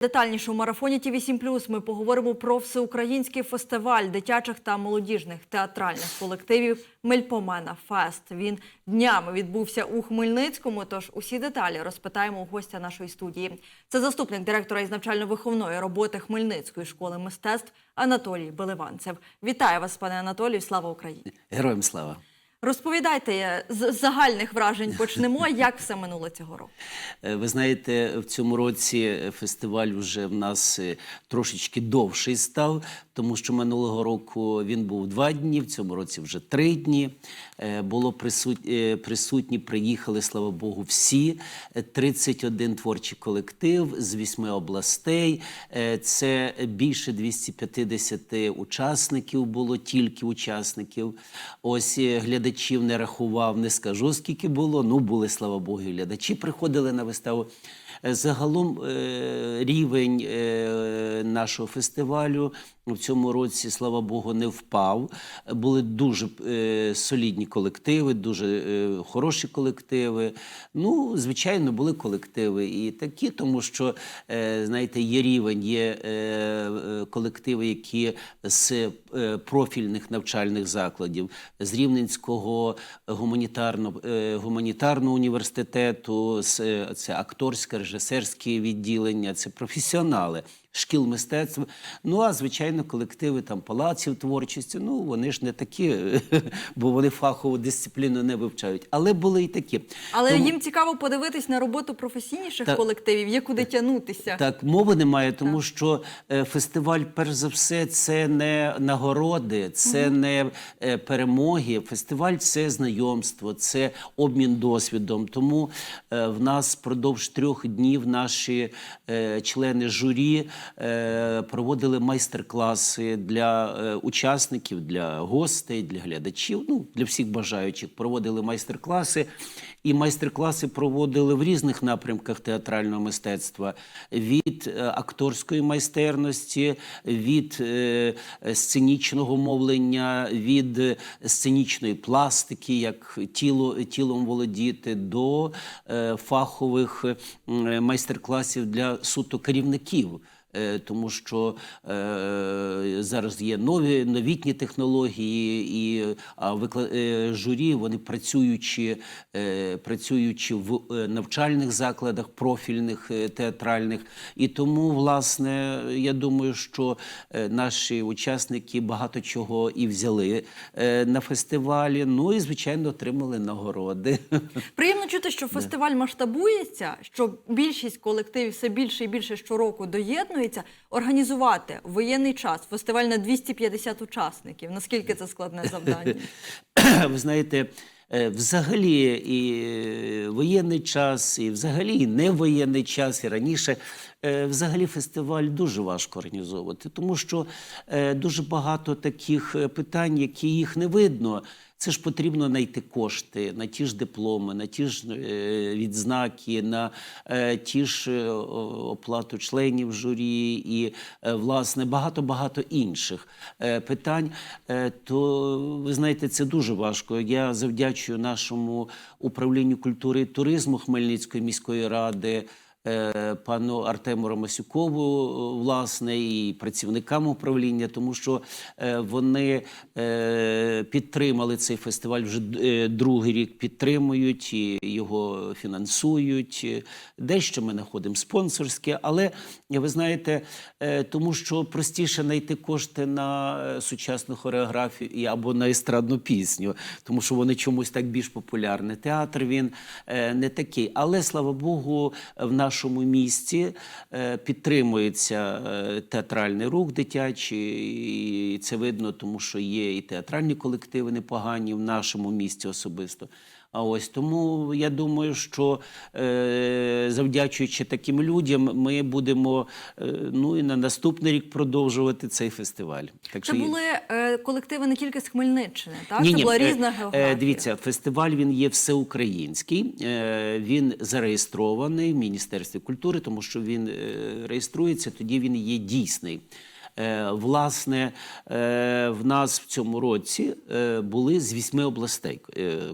Детальніше у марафоні ті 8 ми поговоримо про всеукраїнський фестиваль дитячих та молодіжних театральних колективів Мельпомена Фест. Він днями відбувся у Хмельницькому. Тож усі деталі розпитаємо у гостя нашої студії. Це заступник директора із навчально-виховної роботи Хмельницької школи мистецтв Анатолій Беливанцев. Вітаю вас, пане Анатолію. Слава Україні! Героям слава! Розповідайте з з загальних вражень. Почнемо. Як все минуло цього року? Е, Ви знаєте, в цьому році фестиваль вже в нас е, трошечки довший став, тому що минулого року він був два дні, в цьому році вже три дні. Е, Було присутні, присутні приїхали, слава Богу, всі. Е, 31 творчий колектив з вісьми областей. Е, Це більше 250 учасників було, тільки учасників. Ось е, глядачів не рахував, не скажу, скільки було. Ну, були, слава Богу, глядачі приходили на виставу. Е, Загалом е, рівень е, нашого фестивалю в цьому році, слава Богу, не впав. Були дуже е, солідні колективи, дуже е, хороші колективи. Ну, звичайно, були колективи і такі, тому що, е, знаєте, є рівень, є е, е, колективи, які з е, профільних навчальних закладів, з Рівненського гуманітарно, е, гуманітарного університету, з, е, це акторське, режисерське відділення, це професіонали. Шкіл мистецтв, ну а звичайно, колективи там палаців творчості. Ну вони ж не такі, бо вони фахову дисципліну не вивчають. Але були і такі. Але Тому- їм цікаво подивитись на роботу професійніших Так. колективів, є куди тягнутися. Так, мови немає, тому що е, фестиваль, перш за все, це не нагороди, це не е, перемоги. Фестиваль це знайомство, це обмін досвідом. Тому е, в нас впродовж трьох днів наші члени журі проводили майстер-класи для е, учасників, для гостей, для глядачів, ну для всіх бажаючих. Проводили майстер-класи. І майстер-класи проводили в різних напрямках театрального мистецтва: від е, акторської майстерності, від е, сценічного мовлення, від е, сценічної пластики, як тіло, тілом володіти, до е, фахових е, майстер-класів для суто керівників. Е, Тому що е, зараз є нові новітні технології, і е, журі вони працюючи, працюючи в навчальних закладах, профільних театральних. І тому, власне, я думаю, що наші учасники багато чого і взяли на фестивалі. Ну і звичайно отримали нагороди. Приємно чути, що фестиваль масштабується, що більшість колективів все більше і більше щороку доєднується. Організувати в воєнний час фестиваль на 250 учасників. Наскільки це складне завдання? ви знаєте, е, взагалі і воєнний час, і взагалі і не воєнний час, і раніше. е, Взагалі фестиваль дуже важко організовувати, тому що е, дуже багато таких е, питань, які їх не видно. Це ж потрібно знайти кошти на ті ж дипломи, на ті ж е, відзнаки, на е, ті ж е, оплату членів журі і власне багато-багато інших е, питань. То ви знаєте, це дуже важко. Я завдячую нашому управлінню культури і туризму Хмельницької міської ради. Е, Пану Артему Ромасюкову, власне, і працівникам управління, тому що е, вони е, підтримали цей фестиваль вже е, другий рік підтримують і його фінансують. Е, Дещо ми знаходимо спонсорське, але ви знаєте, е, тому що простіше знайти кошти на е, сучасну хореографію або на естрадну пісню, тому що вони чомусь так більш популярні. Театр він е, не такий. Але слава Богу, в нашому місті е, підтримується е, театральний рух дитячий, і це видно, тому що є і театральні колективи непогані в нашому місті особисто. А ось тому я думаю, що е, завдячуючи таким людям, ми будемо е, ну і на наступний рік продовжувати цей фестиваль. Так Це що- були е, колективи не тільки з Хмельниччини, так? ні, Це ні, була е, різна е, географія. Дивіться, фестиваль він є всеукраїнський. е, Він зареєстрований в Міністерстві культури, тому що він е, реєструється, тоді він є дійсний. Е, Власне, е, в нас в цьому році е, були з вісьми областей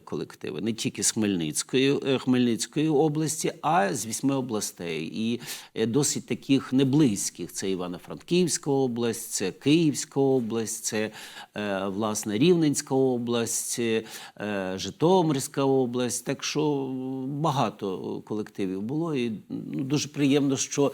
колективи, не тільки з Хмельницької, Хмельницької області, а з вісьми областей. І досить таких неблизьких. Це Івано-Франківська область, це Київська область, це власне Рівненська область, Житомирська область. Так що багато колективів було. І ну, дуже приємно, що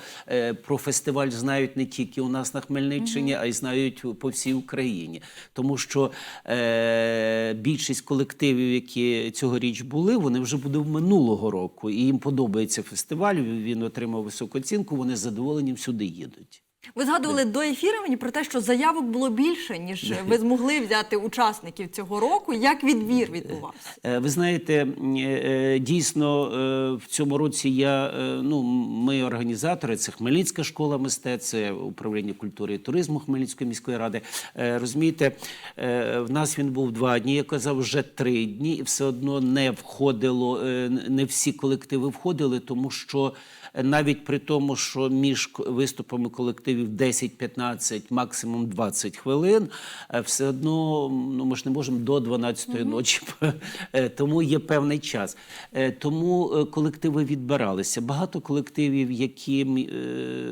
про фестиваль знають не тільки у нас на Хмельниччині, а й знають по всій Україні. Тому що е, більшість колективів, які цьогоріч були, вони вже були минулого року. І їм подобається фестиваль. Він отримав високу оцінку. Вони задоволені всюди їдуть. Ви згадували до ефіру мені про те, що заявок було більше, ніж ви змогли взяти учасників цього року. Як відбір відбувався? Е, Ви знаєте, е, дійсно е, в цьому році я е, ну ми організатори. Це Хмельницька школа мистецтв, це управління культури і туризму Хмельницької міської ради. Е, Розумієте, е, в нас він був два дні. Я казав, вже три дні, і все одно не входило. е, Не всі колективи входили, тому що. Навіть при тому, що між виступами колективів 10-15, максимум 20 хвилин, е, все одно ну, ми ж не можемо до 12-ї ночі, Е, тому є певний час. Е, Тому колективи відбиралися. Багато колективів, яким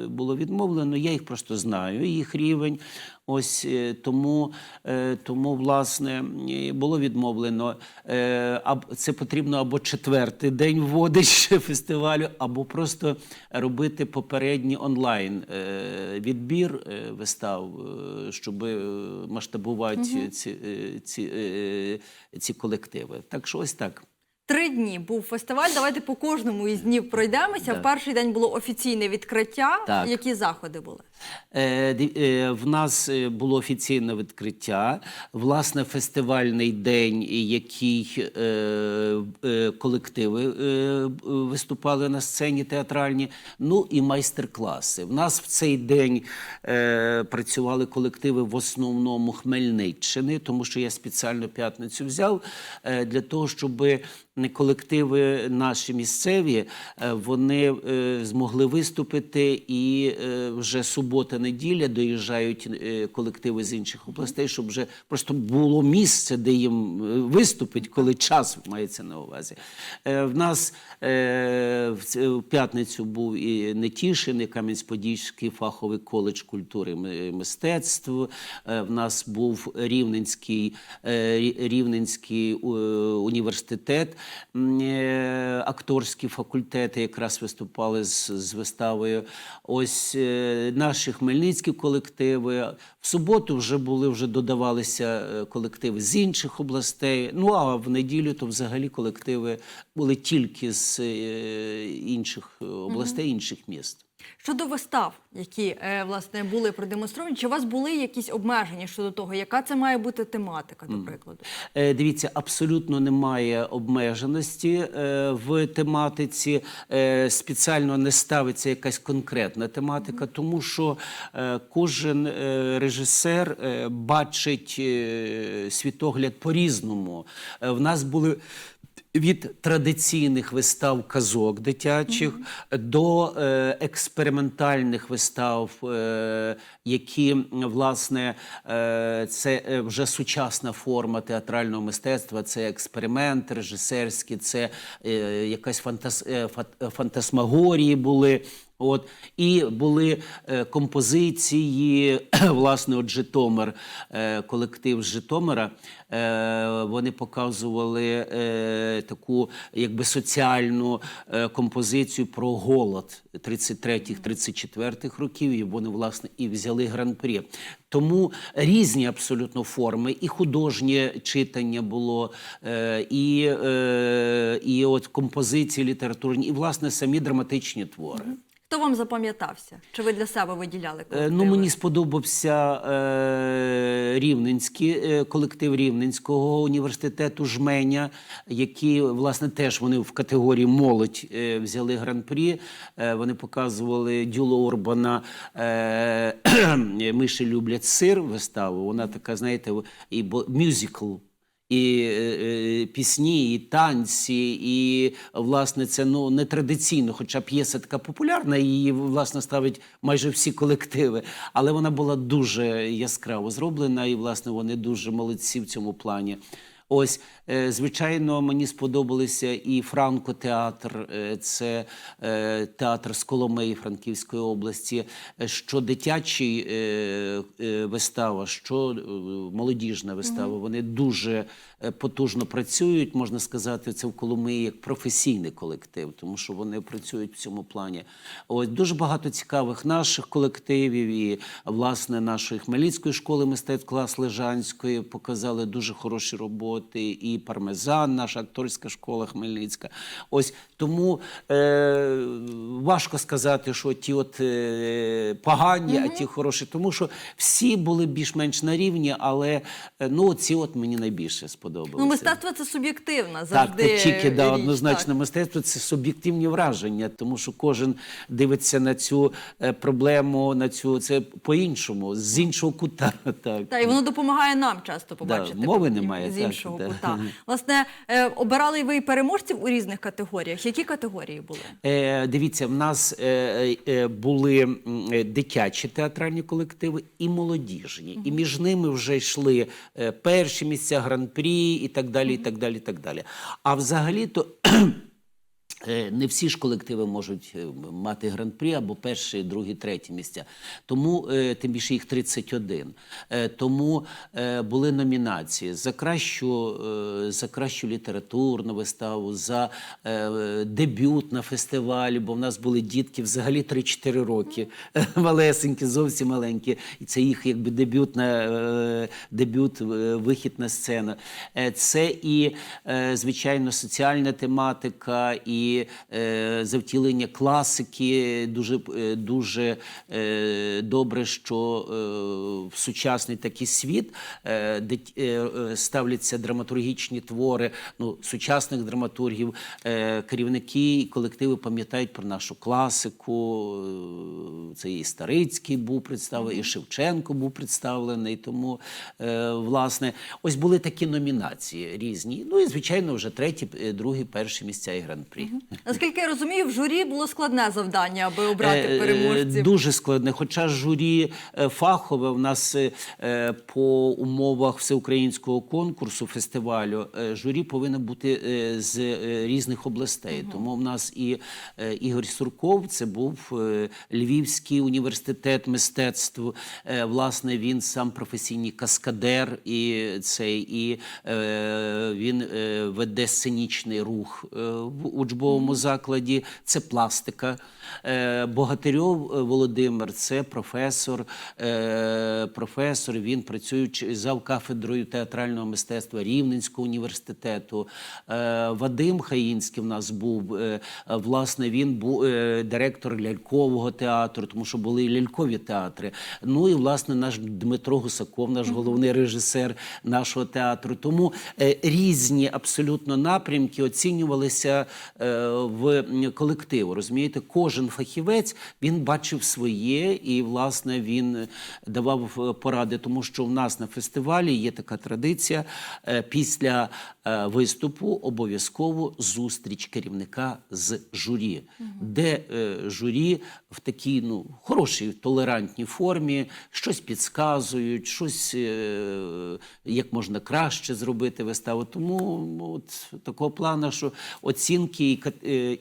було відмовлено, я їх просто знаю, їх рівень. Ось е, тому, е, тому власне е, було відмовлено. Це потрібно або четвертий день вводить ще фестивалю, або просто робити попередній онлайн відбір вистав, щоб масштабувати ці, е, ці, е, ці колективи. Так що ось так. Три дні був фестиваль. Давайте по кожному із днів пройдемося. В перший день було офіційне відкриття. Так. Які заходи були? Е, е, В нас е, було офіційне відкриття. Власне, фестивальний день, який е, е, колективи е, виступали на сцені театральні. Ну і майстер-класи. В нас в цей день е, працювали колективи в основному Хмельниччини, тому що я спеціально п'ятницю взяв е, для того, щоб колективи наші місцеві е, вони е, змогли виступити і е, вже субота-неділя доїжджають колективи з інших областей, щоб вже просто було місце, де їм виступити, коли час мається на увазі. В нас в п'ятницю був і Нетішин, і Кам'янець-Подільський фаховий коледж культури і мистецтв. В нас був Рівненський, Рівненський університет, акторські факультети якраз виступали з, з виставою. Ось е, наші хмельницькі колективи. В суботу вже були, вже додавалися е, колективи з інших областей. Ну а в неділю то взагалі колективи були тільки з е, інших е, областей, інших міст. Щодо вистав, які е, власне були продемонстровані, чи у вас були якісь обмеження щодо того, яка це має бути тематика, до прикладу? Е, Дивіться, абсолютно немає обмеженості е, в тематиці. Спеціально не ставиться якась конкретна тематика, тому що кожен режисер бачить світогляд по-різному. Е, В нас були. Від традиційних вистав казок дитячих до е, експериментальних вистав, е, які власне е, це е, вже сучасна форма театрального мистецтва, це експеримент режисерський, це е, якась фантас, е, фантасмагорії були. От і були е, композиції, власне, от Житомир, е, колектив Житомира. Е, вони показували е, таку якби соціальну е, композицію про голод 33-34 років. І вони власне і взяли гран-прі. Тому різні абсолютно форми, і художнє читання було, е, і, е, і от композиції літературні, і власне самі драматичні твори. Хто вам запам'ятався? Чи ви для себе виділяли Е, колективи? Ну, мені сподобався е, рівненський е, колектив Рівненського університету Жменя, які власне теж вони в категорії молодь е, взяли гран-прі. Е, вони показували Дюло Орбана е, Миші люблять сир виставу. Вона така, знаєте, і мюзикл. І е, е, пісні, і танці, і власне це ну не традиційно, хоча п'єса така популярна, її власне ставить майже всі колективи. Але вона була дуже яскраво зроблена, і власне вони дуже молодці в цьому плані. Ось, е, звичайно, мені сподобалися і Франко-театр, е, це е, театр з Коломиї Франківської області, що дитячий е, вистава, що молодіжна вистава. Вони дуже потужно працюють, можна сказати, це в Коломиї як професійний колектив, тому що вони працюють в цьому плані. Ось дуже багато цікавих наших колективів і власне нашої Хмельницької школи мистецтв клас Лежанської показали дуже хороші роботи. І пармезан, наша акторська школа Хмельницька. Ось тому е, важко сказати, що ті от е, погані, а ті хороші, тому що всі були більш-менш на рівні, але е, ну ці от мені найбільше сподобалися. Ну, мистецтво це суб'єктивна Так, завжди. не тільки да, річ, однозначно так. мистецтво це суб'єктивні враження, тому що кожен дивиться на цю е, проблему, на цю це по-іншому, з іншого кута. Так. Та і воно допомагає нам часто побачити мови немає, з так, іншого да. кута. Власне, е, обирали ви і переможців у різних категоріях. Які категорії були? Е, дивіться, в нас е, е, були е, дитячі театральні колективи і молодіжні. І між ними вже йшли перші місця, гран-прі і так далі. і так далі, і так далі. А взагалі-то. Е, Не всі ж колективи можуть е, мати гран-прі або перше, друге, третє місця. Тому е, тим більше їх 31. Е, Тому е, були номінації за кращу, е, за кращу літературну виставу, за е, дебют на фестивалі, бо в нас були дітки взагалі 3-4 роки, малесенькі, зовсім маленькі. І це їх якби дебют на е, дебют, е, вихід на сцену. Е, Це і, е, звичайно, соціальна тематика, і е, завтілення класики. Дуже, е, дуже е, добре, що е, в сучасний такий світ е, де е, е, ставляться драматургічні твори ну, сучасних драматургів. Е, керівники і колективи пам'ятають про нашу класику. Е, Це і Старицький був представлений, і Шевченко був представлений. Тому, е, власне, ось були такі номінації різні. Ну і звичайно, вже треті, е, другі, перші місця і гран-прі. Наскільки я розумію, в журі було складне завдання, аби обрати Е, е, переможців. Дуже складне. Хоча журі е, фахове в нас по умовах всеукраїнського конкурсу фестивалю журі повинно бути з різних областей. Тому в нас і Ігор Сурков, це був Львівський університет мистецтв. Власне, він сам професійний каскадер, і цей і він веде сценічний рух в учбовому закладі. Це пластика. Е, Богатирьов е, Володимир, це професор. е, Професор. Він працюючи зав кафедрою театрального мистецтва Рівненського університету. Вадим Хаїнський в нас був. Власне, він був директор лялькового театру, тому що були і лялькові театри. Ну і власне наш Дмитро Гусаков, наш головний режисер нашого театру. Тому різні абсолютно напрямки оцінювалися в колективу. Розумієте, кожен фахівець він бачив своє і власне він давав е, поради, тому що в нас на фестивалі є така традиція е, після е, виступу обов'язково зустріч керівника з журі, де е, журі в такій ну хорошій толерантній формі щось підказують, щось е, як можна краще зробити виставу. Тому ну, от такого плану, що оцінки і е,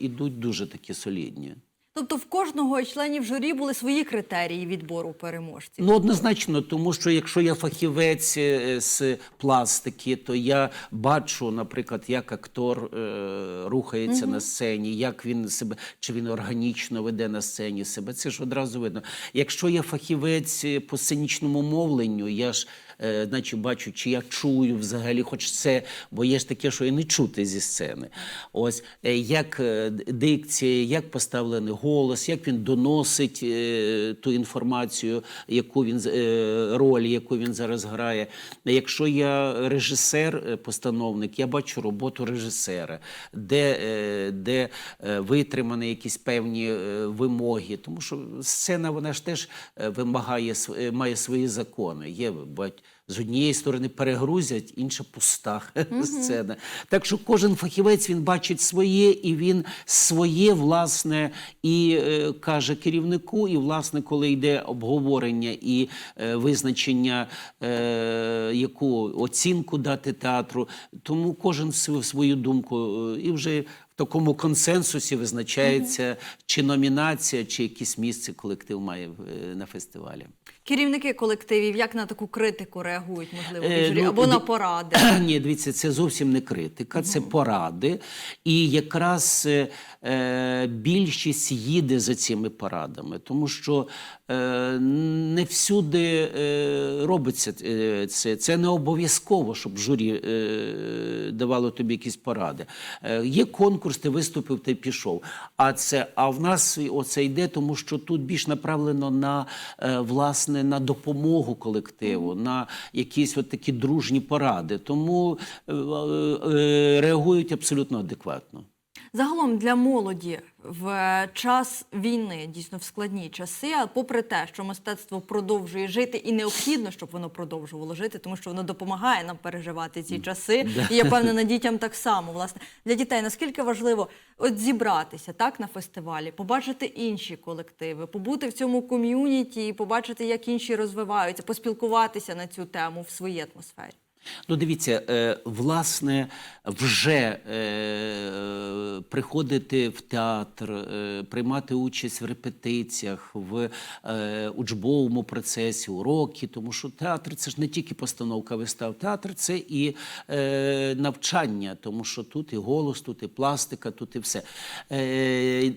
ідуть дуже такі солідні. Тобто в кожного із членів журі були свої критерії відбору переможців. Ну, однозначно, тому що якщо я фахівець е, з пластики, то я бачу, наприклад, як актор е, рухається на сцені, як він себе, чи він органічно веде на сцені себе. Це ж одразу видно. Якщо я фахівець е, по сценічному мовленню, я ж. Е, Значить, бачу, чи я чую взагалі, хоч це, бо є ж таке, що і не чути зі сцени. Ось е, як е, дикція, як поставлений голос, як він доносить ту інформацію, яку він роль, яку він зараз грає. Якщо я режисер, постановник, я бачу роботу режисера, де, де витримані якісь певні вимоги, тому що сцена вона ж теж вимагає має свої закони. Є бать- З однієї сторони перегрузять, інша пуста сцена. Так що кожен фахівець він бачить своє, і він своє власне і е, каже керівнику, і власне, коли йде обговорення і е, визначення, е, яку оцінку дати театру, тому кожен св- свою думку е, і вже. В такому консенсусі визначається чи номінація, чи якесь місце колектив має е, на фестивалі. Керівники колективів як на таку критику реагують, можливо, від Е, журі, ну, або на поради. Ні, дивіться, це зовсім не критика, це поради. І якраз е, е, більшість їде за цими порадами, тому що е, не всюди е, робиться це. Це не обов'язково, щоб журі е, давало тобі якісь поради. Е, є конкурс, ти виступив, ти пішов. А це а в нас оце йде, тому що тут більш направлено на е, власне на допомогу колективу, на якісь от такі дружні поради. Тому е, е, реагують абсолютно адекватно. Загалом для молоді в час війни, дійсно в складні часи, а попри те, що мистецтво продовжує жити, і необхідно, щоб воно продовжувало жити, тому що воно допомагає нам переживати ці часи. І я певна, дітям так само. Власне, для дітей наскільки важливо от зібратися так на фестивалі, побачити інші колективи, побути в цьому ком'юніті, і побачити, як інші розвиваються, поспілкуватися на цю тему в своїй атмосфері. Ну, дивіться, е, власне, вже е, приходити в театр, е, приймати участь в репетиціях, в учбовому процесі, уроки, тому що театр це ж не тільки постановка вистав, театр це і навчання, тому що тут і голос, тут і пластика, тут і все.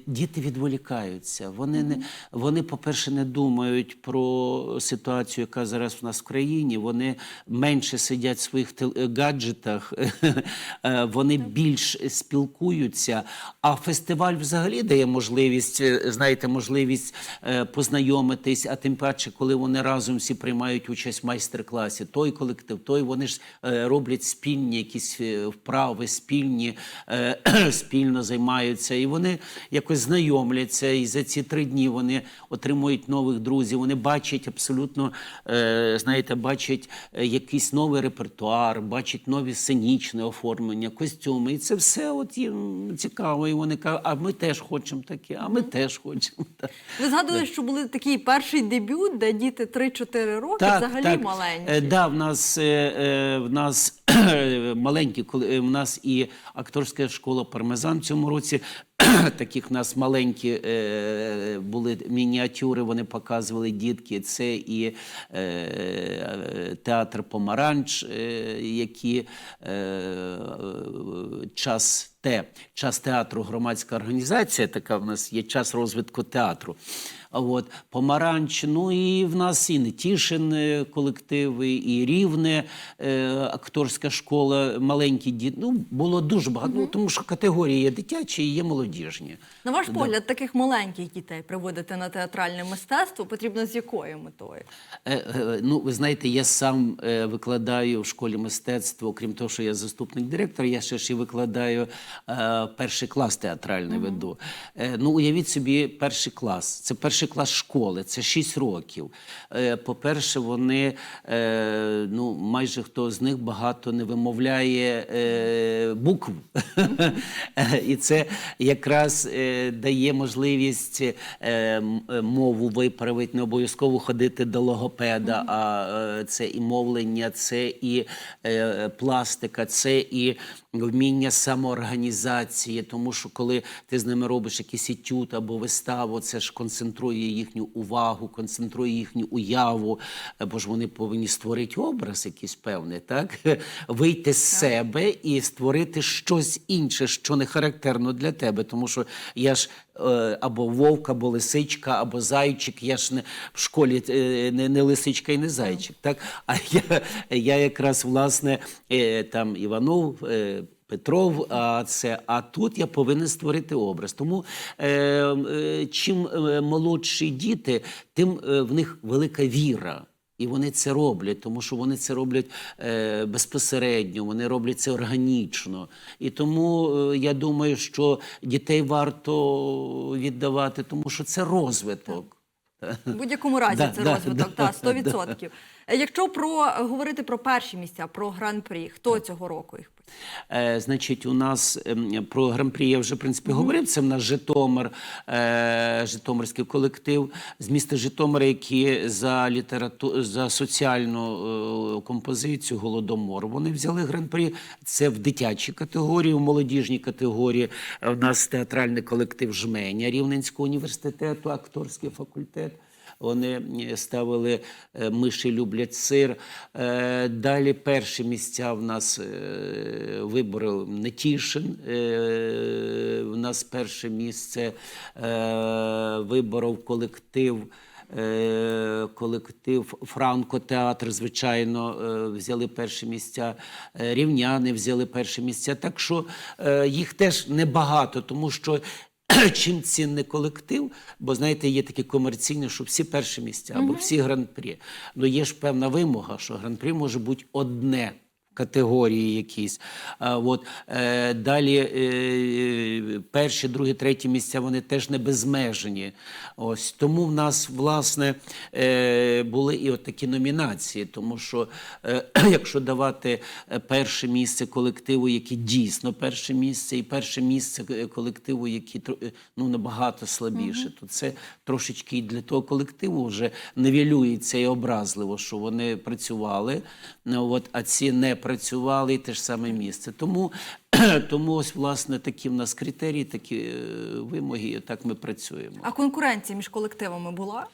Діти відволікаються. Вони, не, вони, по-перше, не думають про ситуацію, яка зараз в нас в країні. Вони менше сидять в своїх тел- гаджетах, е, вони більш спілкуються. А фестиваль взагалі дає можливість, е, знаєте, можливість е, познайомитись, а тим паче, коли вони разом всі приймають участь в майстер-класі, той колектив, той вони ж е, роблять спільні якісь е, вправи, спільні, е, спільно займаються. І вони якось знайомляться. І за ці три дні вони отримують нових друзів. Вони бачать абсолютно, е, знаєте, бачать е, якийсь новий репертуар, бачать нові сценічне оформлення, костюми. І це все от їм цікаво. І вони кажуть, а ми теж хочемо таке, а ми теж хочемо. Ви згадували, що були такий перший дебют, де діти 3-4 роки, взагалі маленькі. Е, да, в нас, е, е, в нас маленькі, коли в нас і акторська школа Пармезан в цьому році. Таких в нас маленькі е, були мініатюри, вони показували дітки. Це і е, театр Помаранч, е, які е, час те, час театру, громадська організація, така в нас є час розвитку театру. От, Помаранч, ну і в нас і Нетішин колективи, і Рівне е, акторська школа, маленькі діти. Ну, було дуже багато, ну, тому що категорії є дитячі і є молодіжні. На ваш погляд, таких маленьких дітей приводити на театральне мистецтво потрібно з якою метою? Е, е, Ну, ви знаєте, я сам е, викладаю в школі мистецтва, окрім того, що я заступник директора, я ще ж і викладаю е, перший клас театральний веду. Е, Ну, уявіть собі, перший клас. Це перший клас школи, це 6 років. Е, По-перше, вони, е, ну, майже хто з них багато не вимовляє е, букв. І це якраз дає можливість мову виправити, не обов'язково ходити до логопеда, а це і мовлення, це і пластика, це і вміння самоорганізації, тому що коли ти з ними робиш якийсь етюд або виставу, це ж концентрує їхню увагу, концентрує їхню уяву, е, бо ж вони повинні створити образ якийсь певний, так? Вийти з себе і створити щось інше, що не характерно для тебе. Тому що я ж е, або вовк, або лисичка, або зайчик. Я ж не в школі е, не, не лисичка і не зайчик. Так? А я, я якраз власне там Іванов. Петров, а це а тут я повинен створити образ. Тому е, е, чим е, молодші діти, тим е, в них велика віра. І вони це роблять, тому що вони це роблять е, безпосередньо, вони роблять це органічно. І тому е, я думаю, що дітей варто віддавати, тому що це розвиток. В будь-якому разі Да, це да, розвиток, да, та 100%. Е, Якщо про говорити про перші місця, про гран-прі, хто цього року їх? Е, значить, у нас ем, про гран-прі я вже в принципі говорив. Це в нас Житомир, е, Житомирський колектив з міста Житомира, які за літерату за соціальну е, композицію Голодомор. Вони взяли гран-прі. Це в дитячій категорії, в молодіжній категорії. У нас театральний колектив Жменя Рівненського університету, акторський факультет. Вони е, ставили е, миші люблять сир. Е, Далі перші місця в нас е, Нетішин. У нас перше місце виборов колектив. Колектив Франко театр, звичайно, взяли перші місця. Рівняни взяли перші місця. Так що їх теж небагато, тому що чим цінний колектив, бо знаєте, є такі комерційні, що всі перші місця або всі гран-прі. Ну є ж певна вимога, що гран-прі може бути одне. Категорії якісь. А, от, е, далі е, перші, другі, треті місця вони теж не безмежені. Ось тому в нас власне е, були і от такі номінації, тому що е, якщо давати перше місце колективу, який дійсно перше місце, і перше місце колективу, е, ну набагато слабіше, то це трошечки і для того колективу вже невілюється і образливо, що вони працювали, ну, от, а ці не працювали і те ж саме місце. Тому, тому ось власне такі в нас критерії, такі е, вимоги, і так ми працюємо. А конкуренція між колективами була?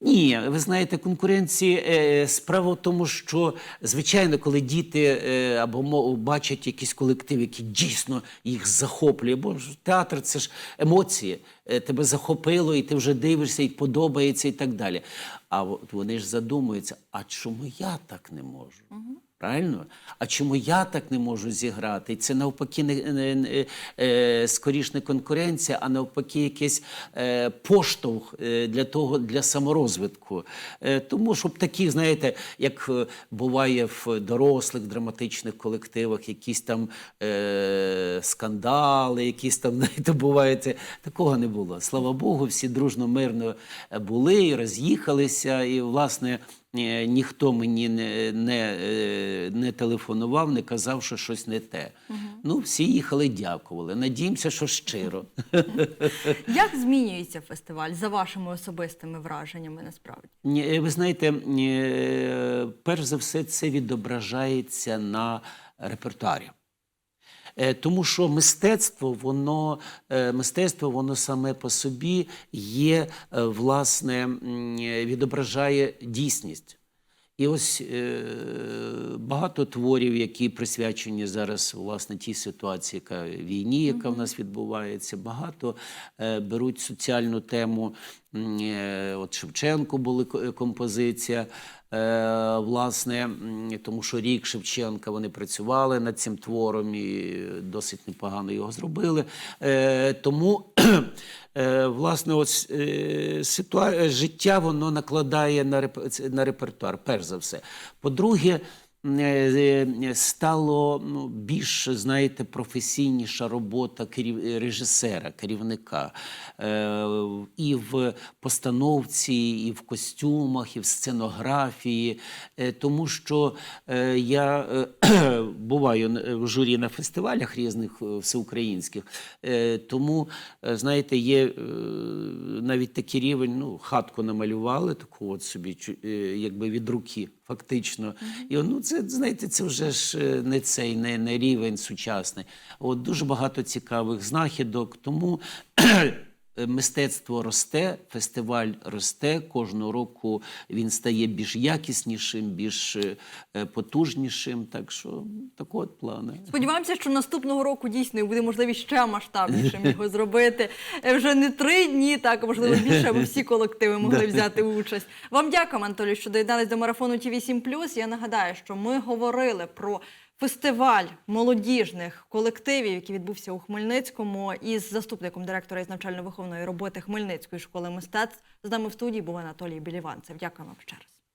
Ні, ви знаєте, конкуренції е, справа в тому, що звичайно, коли діти е, або бачать якийсь колектив, який дійсно їх захоплює, бо театр це ж емоції. Тебе захопило, і ти вже дивишся, і подобається, і так далі. А вони ж задумуються: а чому я так не можу? Правильно? А чому я так не можу зіграти? Це навпаки не, не, не е, скоріш не конкуренція, а навпаки, якийсь е, поштовх е, для того для саморозвитку. Е, тому щоб такі, знаєте, як е, буває в дорослих драматичних колективах, якісь там е, скандали, якісь там знаєте, бувають. Такого не було. Слава Богу, всі дружно, мирно е, були, і роз'їхалися, і власне. Е, Ніхто мені не, не, е, не телефонував, не казав, що щось не те. Ну, всі їхали, дякували. Надіємося, що щиро. Як змінюється фестиваль за вашими особистими враженнями насправді? Е, Ви знаєте, перш за все, це відображається на репертуарі. Е, Тому що мистецтво, воно, е, мистецтво, воно саме по собі є, е, власне, відображає дійсність. І ось багато творів, які присвячені зараз власне тій ситуації, яка війні, яка в нас відбувається, багато беруть соціальну тему. Е, От Шевченко була ко- композиція. Е, власне, тому що рік Шевченка вони працювали над цим твором і досить непогано його зробили. Е, тому, власне, ось ситуа... життя воно накладає на, реп... на репертуар, перш за все. По-друге, стало ну, більш, знаєте, професійніша робота керів... режисера, керівника. Е, і в постановці, і в костюмах, і в сценографії. Е, тому що е, я е, буваю в журі на фестивалях різних е, всеукраїнських. Е, тому, е, знаєте, є е, навіть такий рівень, ну, хатку намалювали, таку от собі, е, якби від руки. Фактично, і ну це знаєте, це вже ж е, не цей не, не рівень сучасний. От дуже багато цікавих знахідок. Тому Мистецтво росте, фестиваль росте. Кожного року він стає більш якіснішим, більш е, е, потужнішим. Так що такі от плани. Сподіваємося, що наступного року дійсно буде можливість ще масштабнішим його зробити. Е, Вже не три дні, так можливо більше, аби всі колективи могли взяти участь. Вам дякую, Анатолій, що доєднались до марафону ТІВІ 7 Я нагадаю, що ми говорили про фестиваль молодіжних колективів, який відбувся у Хмельницькому, із заступником директора із навчально-виховної роботи Хмельницької школи мистецтв. З нами в студії був Анатолій Біліванцев. Дякую вам ще раз.